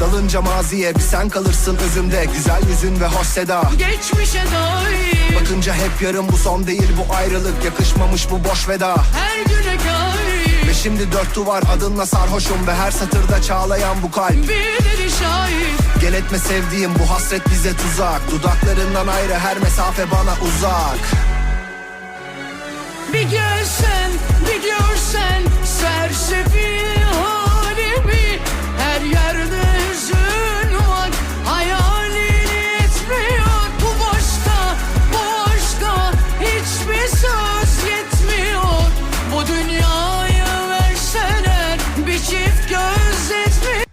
Dalınca maziye bir sen kalırsın özümde. Güzel yüzün ve hoş seda. Geçmişe dair. Bakınca hep yarım bu son değil bu ayrılık. Yakışmamış bu boş veda. Her güne kair Ve şimdi dört duvar adınla sarhoşum Ve her satırda çağlayan bu kalp. Birileri şahit. Gel etme sevdiğim bu hasret bize tuzak. Dudaklarından ayrı her mesafe bana uzak. Bir gelsen söz yetmiyor. Bu dünyayı verseler bir çift göz etmiyor.